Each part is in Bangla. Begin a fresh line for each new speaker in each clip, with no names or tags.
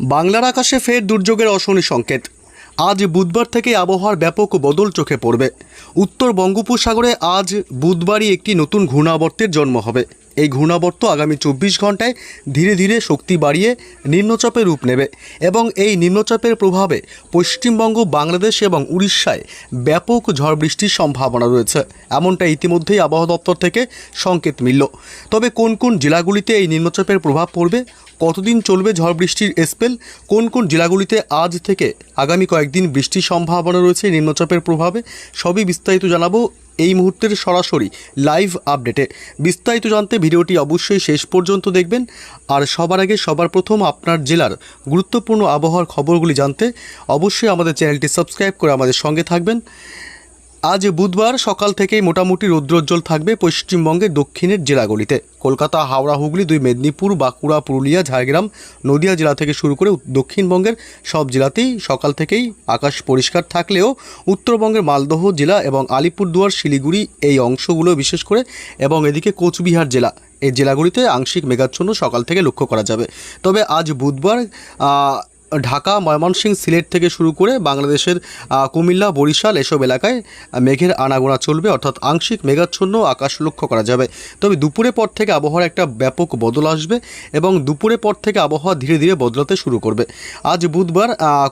বাংলার আকাশে ফের দুর্যোগের অশনি সংকেত। আজ বুধবার থেকে আবহাওয়ার ব্যাপক বদল চোখে পড়বে। উত্তর বঙ্গোপসাগরে আজ বুধবারই একটি নতুন ঘূর্ণাবর্তের জন্ম হবে। এই ঘূর্ণাবর্ত আগামী চব্বিশ ঘন্টায় ধীরে ধীরে শক্তি বাড়িয়ে নিম্নচাপে রূপ নেবে এবং এই নিম্নচাপের প্রভাবে পশ্চিমবঙ্গ, বাংলাদেশ এবং উড়িষ্যায় ব্যাপক ঝড় বৃষ্টির সম্ভাবনা রয়েছে। এমনটা ইতিমধ্যেই আবহাওয়া দপ্তর থেকে সংকেত মিলল। তবে কোন কোন জেলাগুলিতে এই নিম্নচাপের প্রভাব পড়বে কতদিন চলবে ঝড় বৃষ্টির স্পেল? কোন কোন জেলাগুলিতে আজ থেকে আগামী কয়েকদিন বৃষ্টির সম্ভাবনা রয়েছে নিম্নচাপের প্রভাবে? সবই বিস্তারিত জানাব এই মুহূর্তের সরাসরি লাইভ আপডেটে। বিস্তারিত জানতে ভিডিওটি অবশ্যই শেষ পর্যন্ত দেখবেন। আর সবার আগে সবার প্রথম আপনার জেলার গুরুত্বপূর্ণ আবহাওয়ার খবরগুলি জানতে অবশ্যই আমাদের চ্যানেলটি সাবস্ক্রাইব করে আমাদের সঙ্গে থাকবেন। আজ বুধবার সকাল থেকেই মোটামুটি রৌদ্রোজ্জ্বল থাকবে পশ্চিমবঙ্গের দক্ষিণের জেলাগুলিতে। কলকাতা, হাওড়া, হুগলি, দুই মেদিনীপুর, বাঁকুড়া, পুরুলিয়া, ঝাড়গ্রাম, নদিয়া জেলা থেকে শুরু করে দক্ষিণবঙ্গের সব জেলাতেই সকাল থেকেই আকাশ পরিষ্কার থাকলেও উত্তরবঙ্গের মালদহ জেলা এবং আলিপুরদুয়ার, শিলিগুড়ি এই অংশগুলো বিশেষ করে এবং এদিকে কোচবিহার জেলা এই জেলাগুলিতে আংশিক মেঘাচ্ছন্ন সকাল থেকে লক্ষ্য করা যাবে। তবে আজ বুধবার ঢাকা, ময়মনসিংহ, সিলেট থেকে শুরু করে বাংলাদেশের কুমিল্লা, বরিশাল এসব এলাকায় মেঘের আনাগোনা চলবে, অর্থাৎ আংশিক মেঘাচ্ছন্ন আকাশ লক্ষ্য করা যাবে। তবে দুপুরের পর থেকে আবহাওয়ার একটা ব্যাপক বদল আসবে এবং দুপুরের পর থেকে আবহাওয়া ধীরে ধীরে বদলাতে শুরু করবে। আজ বুধবার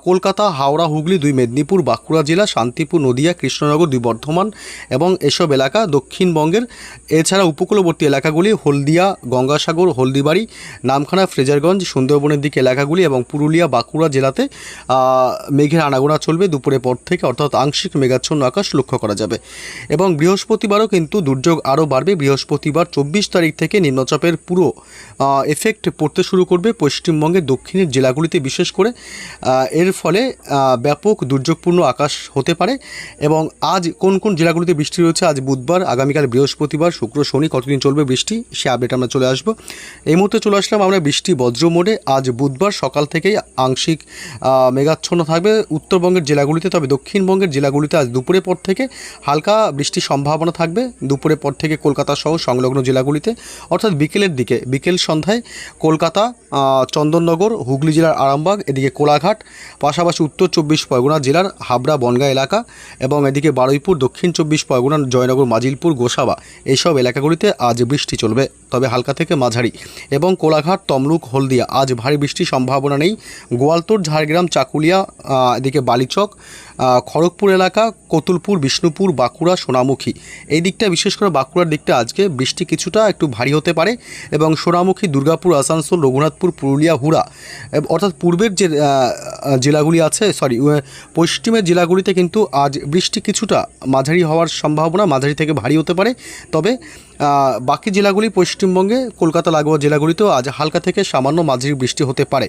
কলকাতা, হাওড়া, হুগলি, দুই মেদিনীপুর, বাঁকুড়া জেলা, শান্তিপুর, নদিয়া, কৃষ্ণনগর, দুই বর্ধমান এবং এসব এলাকা দক্ষিণবঙ্গের, এছাড়া উপকূলবর্তী এলাকাগুলি হলদিয়া, গঙ্গাসাগর, হলদিবাড়ি, নামখানা, ফ্রেজারগঞ্জ, সুন্দরবনের দিকে এলাকাগুলি এবং পুরুলিয়া, বাঁকুড়া জেলাতে মেঘের আনাগোনা চলবে দুপুরের পর থেকে, অর্থাৎ আংশিক মেঘাচ্ছন্ন আকাশ লক্ষ্য করা যাবে। এবং বৃহস্পতিবারও কিন্তু দুর্যোগ আরও বাড়বে। বৃহস্পতিবার চব্বিশ তারিখ থেকে নিম্নচাপের পুরো এফেক্ট পড়তে শুরু করবে পশ্চিমবঙ্গের দক্ষিণের জেলাগুলিতে বিশেষ করে। এর ফলে ব্যাপক দুর্যোগপূর্ণ আকাশ হতে পারে এবং আজ কোন কোন জেলাগুলিতে বৃষ্টি রয়েছে? আজ বুধবার, আগামীকাল বৃহস্পতিবার, শুক্র, শনি কতদিন চলবে বৃষ্টি? সে আপডেট আমরা চলে আসব। এই মুহূর্তে চলে আসলাম আমরা বৃষ্টি বজ্র মোডে। আজ বুধবার সকাল থেকেই আংশিক মেঘাচ্ছন্ন থাকবে উত্তরবঙ্গের জেলাগুলিতে। তবে দক্ষিণবঙ্গের জেলাগুলিতে আজ দুপুরের পর থেকে হালকা বৃষ্টির সম্ভাবনা থাকবে। দুপুরের পর থেকে কলকাতা সহ সংলগ্ন জেলাগুলিতে, অর্থাৎ বিকেলের দিকে, বিকেল সন্ধ্যায় কলকাতা চন্দননগর, হুগলি জেলার আরামবাগ, এদিকে কোলাঘাট, পাশাপাশি উত্তর চব্বিশ পরগনা জেলার হাবড়া, বনগাঁ এলাকা এবং এদিকে বারুইপুর, দক্ষিণ চব্বিশ পরগনা, জয়নগর, মাজিলপুর, গোসাবা এইসব এলাকাগুলিতে আজ বৃষ্টি চলবে। তবে হালকা থেকে মাঝারি এবং কোলাঘাট, তমলুক, হলদিয়া আজ ভারী বৃষ্টির সম্ভাবনা নেই। গোয়ালতোড় ঝাড়গ্রাম, চাকুলিয়া এদিকে বালিচক খড়গপুর এলাকা, কতুলপুর, বিষ্ণুপুর, বাঁকুড়া, সোনামুখী। এই দিকটা বিশেষ করে বাঁকুড়ার দিকটা আজকে বৃষ্টি কিছুটা একটু ভারী হতে পারে এবং সোনামুখী, দুর্গাপুর, আসানসোল, রঘুনাথপুর, পুরুলিয়া, হুড়া। অর্থাৎ পূর্বের যে জেলাগুলি আছে সরি পশ্চিমের জেলাগুলিতে কিন্তু আজ বৃষ্টি কিছুটা মাঝারি হওয়ার সম্ভাবনা মাঝারি থেকে ভারী হতে পারে। তবে বাকি জেলাগুলি পশ্চিমবঙ্গে, কলকাতা, লাগোয়া জেলাগুলিতেও আজ হালকা থেকে সামান্য মাঝারি বৃষ্টি হতে পারে।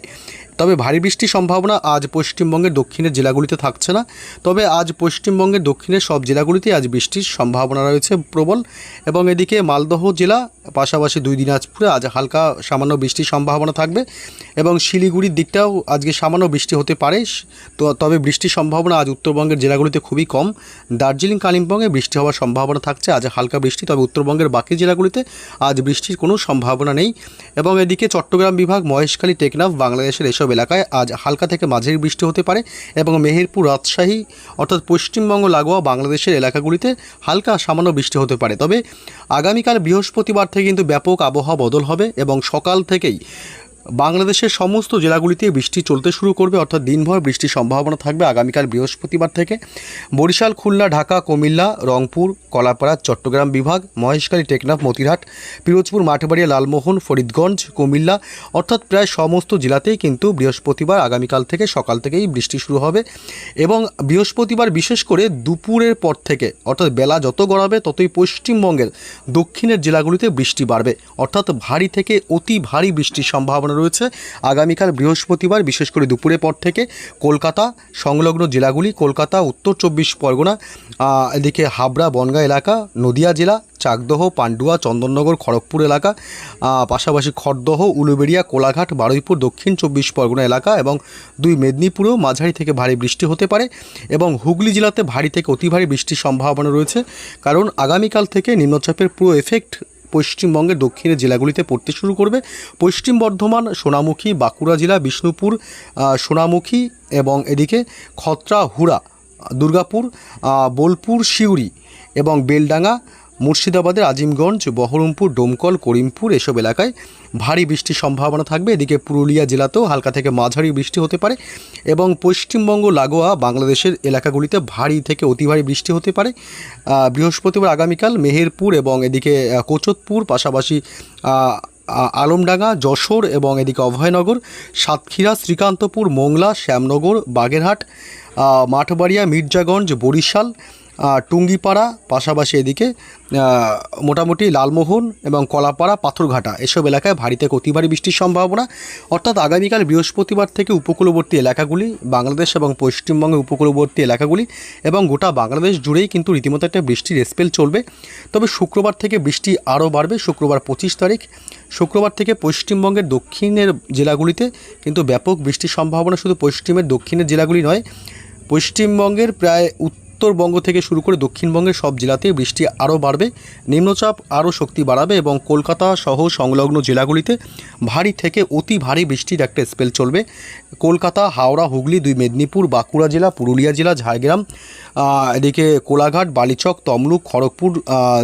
তবে ভারী বৃষ্টির সম্ভাবনা আজ পশ্চিমবঙ্গের দক্ষিণের জেলাগুলিতে থাকছে না। তবে আজ পশ্চিমবঙ্গের দক্ষিণের সব জেলাগুলিতে আজ বৃষ্টির সম্ভাবনা রয়েছে প্রবল এবং এদিকে মালদহ জেলা, পাশাপাশি দুই দিনাজপুরে আজ হালকা সামান্য বৃষ্টির সম্ভাবনা থাকবে এবং শিলিগুড়ির দিকটাও আজকে সামান্য বৃষ্টি হতে পারে। তো তবে বৃষ্টির সম্ভাবনা আজ উত্তরবঙ্গের জেলাগুলিতে খুবই কম। দার্জিলিং, কালিম্পংয়ে বৃষ্টি হওয়ার সম্ভাবনা থাকছে, আজ হালকা বৃষ্টি, তবে উত্তরবঙ্গের বাকি জেলাগুলিতে আজ বৃষ্টির কোনো সম্ভাবনা নেই এবং এদিকে চট্টগ্রাম বিভাগ, মহেশখালী, টেকনাফ, বাংলাদেশের এসব এলাকায় আজ হালকা থেকে মাঝের বৃষ্টি হতে পারে এবং মেহেরপুর, রাজশাহী অর্থাৎ পশ্চিমবঙ্গ, লাগোয়া বাংলাদেশের এলাকাগুলিতে হালকা সামান্য বৃষ্টি হতে পারে। তবে আগামীকাল বৃহস্পতিবার থেকে কিন্তু ব্যাপক আবহাওয়া বদল হবে এবং সকাল থেকেই বাংলাদেশের সমস্ত জেলাগুলিতে বৃষ্টি চলতে শুরু করবে, অর্থাৎ দিনভর বৃষ্টির সম্ভাবনা থাকবে আগামীকাল বৃহস্পতিবার থেকে। বরিশাল, খুলনা, ঢাকা, কুমিল্লা, রংপুর, কলাপাড়া, চট্টগ্রাম বিভাগ, মহেশখালী, টেকনাফ, মতিরহাট, পিরোজপুর, মাঠবাড়িয়া, লালমোহন, ফরিদগঞ্জ, কুমিল্লা, অর্থাৎ প্রায় সমস্ত জেলাতেই কিন্তু বৃহস্পতিবার আগামীকাল থেকে সকাল থেকেই বৃষ্টি শুরু হবে এবং বৃহস্পতিবার বিশেষ করে দুপুরের পর থেকে, অর্থাৎ বেলা যত গড়াবে ততই পশ্চিমবঙ্গের দক্ষিণের জেলাগুলিতে বৃষ্টি বাড়বে। অর্থাৎ ভারী থেকে অতি ভারী বৃষ্টির সম্ভাবনা রয়েছে। আগামীকাল বৃহস্পতিবার, বিশেষ করে দুপুরের পর থেকে কলকাতা সংলগ্ন জেলাগুলি, কলকাতা, উত্তর চব্বিশ পরগনা এদিকে হাবড়া, বনগাঁ এলাকা, নদিয়া জেলা, চাকদহ, পান্ডুয়া, চন্দননগর, খড়গপুর এলাকা পাশাপাশি খড়দহ, উলুবেড়িয়া, কোলাঘাট, বারুইপুর, দক্ষিণ চব্বিশ পরগনা এলাকা এবং দুই মেদিনীপুরেও মাঝারি থেকে ভারী বৃষ্টি হতে পারে এবং হুগলি জেলাতে ভারী থেকে অতি ভারী বৃষ্টির সম্ভাবনা রয়েছে। কারণ আগামীকাল থেকে নিম্নচাপের পুরো এফেক্ট পশ্চিমবঙ্গের দক্ষিণের জেলাগুলিতে পড়তে শুরু করবে। পশ্চিম বর্ধমান, সোনামুখী, বাঁকুড়া জেলা, বিষ্ণুপুর সোনামুখী এবং এদিকে খত্রা, হুড়া, দুর্গাপুর বোলপুর শিউরি এবং বেলডাঙ্গা মুর্শিদাবাদের আজিমগঞ্জ, বহরমপুর, ডোমকল, করিমপুর এসব এলাকায় ভারী বৃষ্টির সম্ভাবনা থাকবে। এদিকে পুরুলিয়া জেলাতেও হালকা থেকে মাঝারি বৃষ্টি হতে পারে এবং পশ্চিমবঙ্গ, লাগোয়া বাংলাদেশের এলাকাগুলিতে ভারী থেকে অতি ভারী বৃষ্টি হতে পারে। বৃহস্পতিবার আগামীকাল মেহেরপুর এবং এদিকে কোচতপুর, পাশাপাশি আলমডাঙ্গা, যশোর এবং এদিকে অভয়নগর, সাতক্ষীরা, শ্রীকান্তপুর, মোংলা, শ্যামনগর, বাগেরহাট মাঠবাড়িয়া, মির্জাগঞ্জ, বরিশাল টুঙ্গিপাড়া, পাশাপাশি এদিকে মোটামুটি লালমোহন এবং কলাপাড়া, পাথরঘাটা, এসব এলাকায় ভারী থেকে অতি ভারী বৃষ্টির সম্ভাবনা। অর্থাৎ আগামীকাল বৃহস্পতিবার থেকে উপকূলবর্তী এলাকাগুলি, বাংলাদেশ এবং পশ্চিমবঙ্গের উপকূলবর্তী এলাকাগুলি এবং গোটা বাংলাদেশ জুড়েই কিন্তু রীতিমতো একটা বৃষ্টির স্পেল চলবে। তবে শুক্রবার থেকে বৃষ্টি আরও বাড়বে, শুক্রবার পঁচিশ তারিখ। শুক্রবার থেকে পশ্চিমবঙ্গের দক্ষিণের জেলাগুলিতে কিন্তু ব্যাপক বৃষ্টির সম্ভাবনা শুধু পশ্চিমের দক্ষিণের জেলাগুলি নয়, পশ্চিমবঙ্গের প্রায় উত্তরবঙ্গ থেকে শুরু করে দক্ষিণবঙ্গের সব জেলাতেই বৃষ্টি আরও বাড়বে, নিম্নচাপ আরও শক্তি বাড়াবে এবং কলকাতা সহ সংলগ্ন জেলাগুলিতে ভারী থেকে অতি ভারী বৃষ্টির একটা স্পেল চলবে। কলকাতা, হাওড়া, হুগলি, দুই মেদিনীপুর, বাঁকুড়া জেলা, পুরুলিয়া জেলা, ঝাড়গ্রাম এদিকে কোলাঘাট, বালিচক, তমলুক, খড়গপুর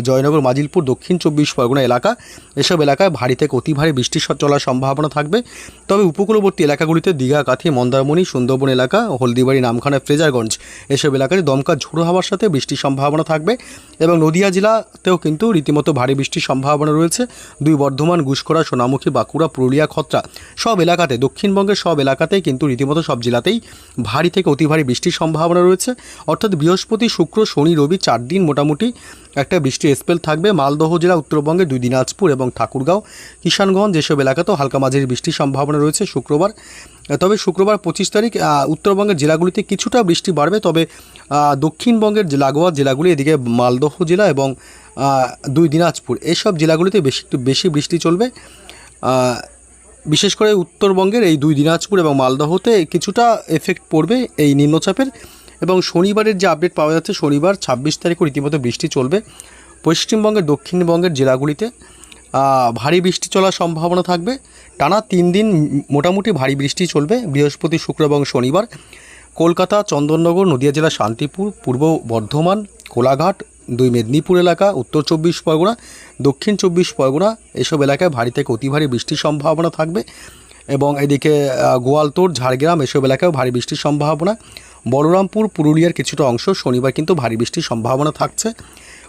জয়নগর, মাজিলপুর, দক্ষিণ চব্বিশ পরগনা এলাকা এসব এলাকায় ভারী থেকে অতি ভারী বৃষ্টি চলার সম্ভাবনা থাকবে। তবে উপকূলবর্তী এলাকাগুলিতে দীঘা, কাথি, মন্দারমণি, সুন্দরবন এলাকা, হলদিবাড়ি, নামখানা, ফ্রেজারগঞ্জ এসব এলাকায় দমকা ঝোড়ো হওয়ার সাথে বৃষ্টির সম্ভাবনা থাকবে এবং নদিয়া জেলাতেও কিন্তু রীতিমতো ভারী বৃষ্টির সম্ভাবনা রয়েছে। দুই বর্ধমান গুসকরা সোনামুখী, বাঁকুড়া, পুরুলিয়া, খত্রা সব এলাকাতে, দক্ষিণবঙ্গের সব এলাকাতেই কিন্তু রীতিমতো সব জেলাতেই ভারী থেকে অতি ভারী বৃষ্টির সম্ভাবনা রয়েছে। অর্থাৎ বৃহস্পতি, শুক্র, শনি, রবি চার দিন মোটামুটি একটা বৃষ্টির স্পেল থাকবে। মালদহ জেলা উত্তরবঙ্গে দুই দিনাজপুর এবং ঠাকুরগাঁও, কিষানগঞ্জ যেসব এলাকাতেও হালকা মাঝারি বৃষ্টির সম্ভাবনা রয়েছে শুক্রবার। তবে শুক্রবার পঁচিশ তারিখ উত্তরবঙ্গের জেলাগুলিতে কিছুটা বৃষ্টি বাড়বে, তবে দক্ষিণবঙ্গের লাগোয়া জেলাগুলি, এদিকে মালদহ জেলা এবং দুই দিনাজপুর, এসব জেলাগুলিতে বেশি, একটু বেশি বৃষ্টি চলবে। বিশেষ করে উত্তরবঙ্গের এই দুই দিনাজপুর এবং মালদহতে কিছুটা এফেক্ট পড়বে এই নিম্নচাপের এবং শনিবারের যে আপডেট পাওয়া যাচ্ছে, শনিবার ছাব্বিশ তারিখও রীতিমতো বৃষ্টি চলবে পশ্চিমবঙ্গের, দক্ষিণবঙ্গের জেলাগুলিতে। ভারী বৃষ্টি চলার সম্ভাবনা থাকবে। টানা তিন দিন মোটামুটি ভারী বৃষ্টি চলবে। বৃহস্পতি, শুক্র এবং শনিবার কলকাতা, চন্দননগর, নদিয়া জেলা, শান্তিপুর, পূর্ব বর্ধমান, কোলাঘাট, দুই মেদিনীপুর এলাকা, উত্তর চব্বিশ পরগনা, দক্ষিণ চব্বিশ পরগনা এসব এলাকায় ভারী থেকে অতি ভারী বৃষ্টির সম্ভাবনা থাকবে। এবং এদিকে গোয়ালতোড় ঝাড়গ্রাম এসব এলাকায়ও ভারী বৃষ্টির সম্ভাবনা। বলরামপুর, পুরুলিয়ার কিছুটা অংশ শনিবার কিন্তু ভারী বৃষ্টির সম্ভাবনা থাকছে।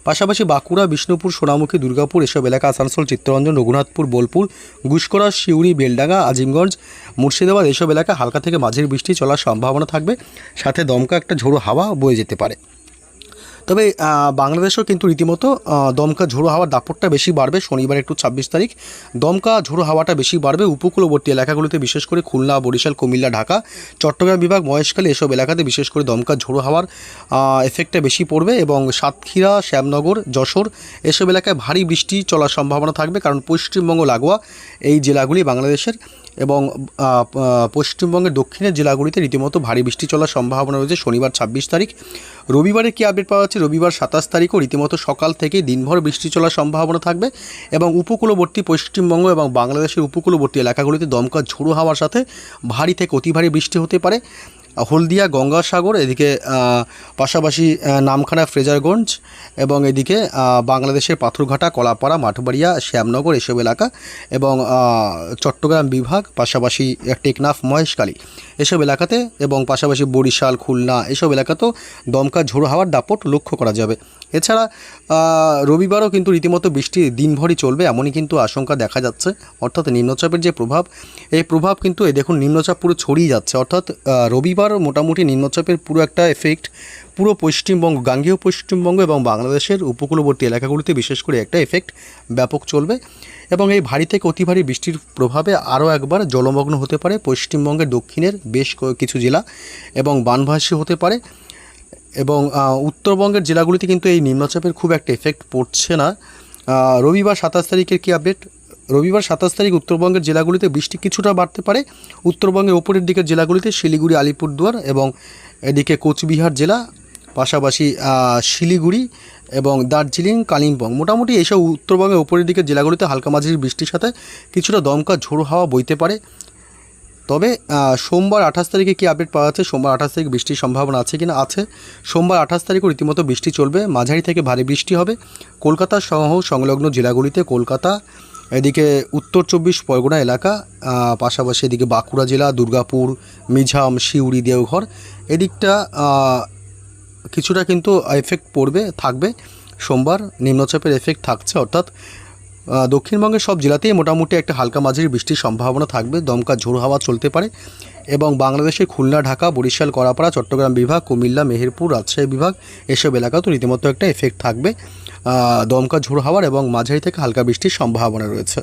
পাশাপাশি বাঁকুড়া, বিষ্ণুপুর, সোনামুখী, দুর্গাপুর এসব এলাকা, আসানসোল, চিত্তরঞ্জন, রঘুনাথপুর, বোলপুর গুসকরা শিউরি বেলডাঙ্গা, আজিমগঞ্জ, মুর্শিদাবাদ এসব এলাকা হালকা থেকে মাঝের বৃষ্টি চলার সম্ভাবনা থাকবে। সাথে দমকা একটা ঝোড়ো হাওয়া বয়ে যেতে পারে। তবে বাংলাদেশেও কিন্তু রীতিমতো দমকা ঝোড়ো হাওয়ার দাপটটা বেশি বাড়বে শনিবার একটু ছাব্বিশ তারিখ। দমকা ঝোড়ো হাওয়াটা বেশি বাড়বে উপকূলবর্তী এলাকাগুলিতে, বিশেষ করে খুলনা, বরিশাল, কুমিল্লা, ঢাকা। চট্টগ্রাম বিভাগ, মহেশখালী এসব এলাকাতে বিশেষ করে দমকা ঝোড়ো হাওয়ার এফেক্টটা বেশি পড়বে এবং সাতক্ষীরা, শ্যামনগর, যশোর এসব এলাকায় ভারী বৃষ্টি চলার সম্ভাবনা থাকবে। কারণ পশ্চিমবঙ্গ লাগোয়া এই জেলাগুলি বাংলাদেশের এবং পশ্চিমবঙ্গের দক্ষিণের জেলাগুলিতে রীতিমতো ভারী বৃষ্টি চলার সম্ভাবনা রয়েছে। শনিবার ছাব্বিশ তারিখ। রবিবারে কী আপডেট পাওয়া যাচ্ছে? রবিবার সাতাশ তারিখও রীতিমতো সকাল থেকে দিনভর বৃষ্টি চলার সম্ভাবনা থাকবে এবং উপকূলবর্তী পশ্চিমবঙ্গ এবং বাংলাদেশের উপকূলবর্তী এলাকাগুলিতে দমকা ঝোড়ো হওয়ার সাথে ভারী থেকে অতি ভারী বৃষ্টি হতে পারে। হলদিয়া, গঙ্গাসাগর, এদিকে পাশাপাশি নামখানা, ফ্রেজারগঞ্জ এবং এদিকে বাংলাদেশের পাথরঘাটা, কলাপাড়া, মাঠবাড়িয়া, শ্যামনগর এসব এলাকা এবং চট্টগ্রাম বিভাগ, পাশাপাশি টেকনাফ মহেশকালী এসব এলাকাতে এবং পাশাপাশি বরিশাল, খুলনা এসব এলাকাতেও দমকা ঝোড়ো হাওয়ার দাপট লক্ষ্য করা যাবে। এছাড়া রবিবারও কিন্তু রীতিমতো বৃষ্টি দিনভরই চলবে, এমনই কিন্তু আশঙ্কা দেখা যাচ্ছে। অর্থাৎ নিম্নচাপের যে প্রভাব, এই প্রভাব কিন্তু, এই দেখুন, নিম্নচাপ পুরো ছড়িয়ে যাচ্ছে। অর্থাৎ রবিবার মোটামুটি নিম্নচাপের পুরো একটা এফেক্ট পুরো পশ্চিমবঙ্গ, গাঙ্গেয় পশ্চিমবঙ্গ এবং বাংলাদেশের উপকূলবর্তী এলাকাগুলিতে বিশেষ করে একটা এফেক্ট ব্যাপক চলবে। এবং এই ভারী থেকে অতি ভারী বৃষ্টির প্রভাবে আরও একবার জলমগ্ন হতে পারে পশ্চিমবঙ্গের দক্ষিণের বেশ কিছু জেলা এবং বানভাসী হতে পারে। এবং উত্তরবঙ্গের জেলাগুলিতে কিন্তু এই নিম্নচাপের খুব একটা এফেক্ট পড়ছে না। রবিবার সাতাশ তারিখের কী আপডেট রবিবার সাতাশ তারিখ উত্তরবঙ্গের জেলাগুলিতে বৃষ্টি কিছুটা বাড়তে পারে। উত্তরবঙ্গের ওপরের দিকের জেলাগুলিতে শিলিগুড়ি, আলিপুরদুয়ার এবং এদিকে কোচবিহার জেলা, পাশাপাশি শিলিগুড়ি এবং দার্জিলিং, কালিম্পং। মোটামুটি এইসব উত্তরবঙ্গের উপরের দিকে জেলাগুলিতে হালকা মাঝারি বৃষ্টির সাথে কিছুটা দমকা ঝোড়ো হাওয়া বইতে পারে। তবে সোমবার আঠাশ তারিখে কি আপডেট পাওয়া যাচ্ছে? সোমবার আঠাশ তারিখ বৃষ্টির সম্ভাবনা আছে কিনা? আছে। সোমবার আঠাশ তারিখও রীতিমতো বৃষ্টি চলবে। মাঝারি থেকে ভারী বৃষ্টি হবে। কলকাতা সহ সংলগ্ন জেলাগুলিতে কলকাতা, এদিকে উত্তর চব্বিশ পরগনা এলাকা পাশাপাশি এদিকে বাঁকুড়া জেলা, দুর্গাপুর মিঝাম সিউড়ি দেওঘর, এদিকটা কিছুটা কিন্তু এফেক্ট পড়বে, থাকবে। সোমবার নিম্নচাপের এফেক্ট থাকছে, অর্থাৎ দক্ষিণবঙ্গের সব জেলাতেই মোটামুটি একটা হালকা মাঝারি বৃষ্টির সম্ভাবনা থাকবে। দমকা, ঝোড় হাওয়া চলতে পারে এবং বাংলাদেশের খুলনা, ঢাকা, বরিশাল করাপাড়া চট্টগ্রাম বিভাগ, কুমিল্লা, মেহেরপুর, রাজশাহী বিভাগ এসব এলাকাতেও রীতিমতো একটা এফেক্ট থাকবে। দমকা, ঝোড় হাওয়ার এবং মাঝারি থেকে হালকা বৃষ্টির সম্ভাবনা রয়েছে।